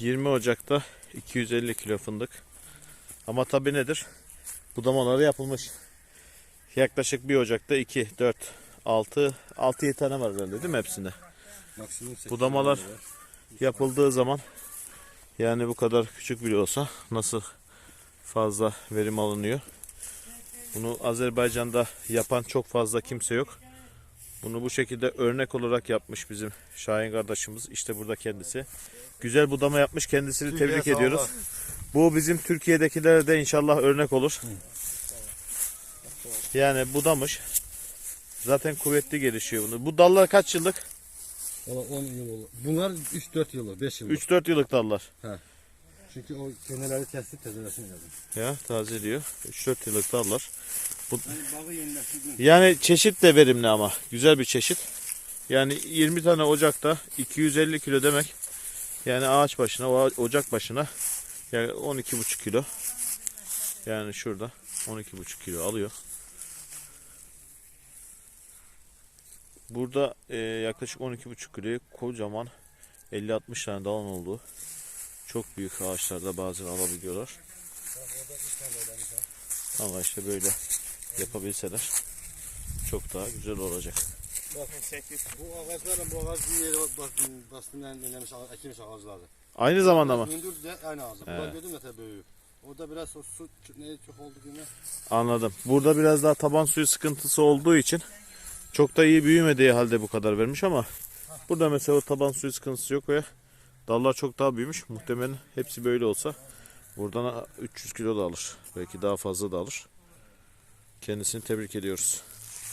20 Ocak'ta 250 kilo fındık. Ama tabi nedir? Budamaları yapılmış. Yaklaşık 1 Ocak'ta 2, 4, 6, 6-7 tane var herhalde değil mi hepsinde? Budamalar yapıldığı zaman yani bu kadar küçük bile olsa nasıl fazla verim alınıyor. Bunu Azerbaycan'da yapan çok fazla kimse yok. Bunu bu şekilde örnek olarak yapmış bizim Şahin kardeşimiz. İşte burada kendisi. Güzel budama yapmış. Kendisini Türkiye tebrik ediyoruz. Bu bizim Türkiye'dekilere de inşallah örnek olur. Yani budamış. Zaten kuvvetli gelişiyor bunu. Bu dallar kaç yıllık? Valla 10 yıl oldu. Bunlar 3-4 yıllık, 5 yıllık. 3-4 yıllık dallar. Çünkü o keneleri kestik tezelesin yazdım. Ya tazeliyor. 3-4 yıllık dallar. Bağı yenileştirdim. Yani çeşit de verimli ama. Güzel bir çeşit. Yani 20 tane ocakta 250 kilo demek. Yani ağaç başına, ocak başına yani 12,5 kilo. Yani şurada 12,5 kilo alıyor. Burada e, yaklaşık 12,5 kilo kocaman 50-60 tane dalın olduğu çok büyük ağaçlarda bazen alabiliyorlar. Ama işte böyle yapabilseler çok daha güzel olacak. Bu ağaçlarla bu ağaç bir yere bas, bastığından denemiş, ekilmiş ağaçlardı. Aynı zamanda mı? Gündür de aynı ağaç. He. Buradan gördüm ya tabii büyüğü. Orada biraz o su ne çok oldu yine. Anladım. Burada biraz daha taban suyu sıkıntısı olduğu için çok da iyi büyümediği halde bu kadar vermiş ama burada mesela o taban suyu sıkıntısı yok ve dallar çok daha büyümüş. Muhtemelen hepsi böyle olsa buradan 300 kilo da alır. Belki daha fazla da alır. Kendisini tebrik ediyoruz.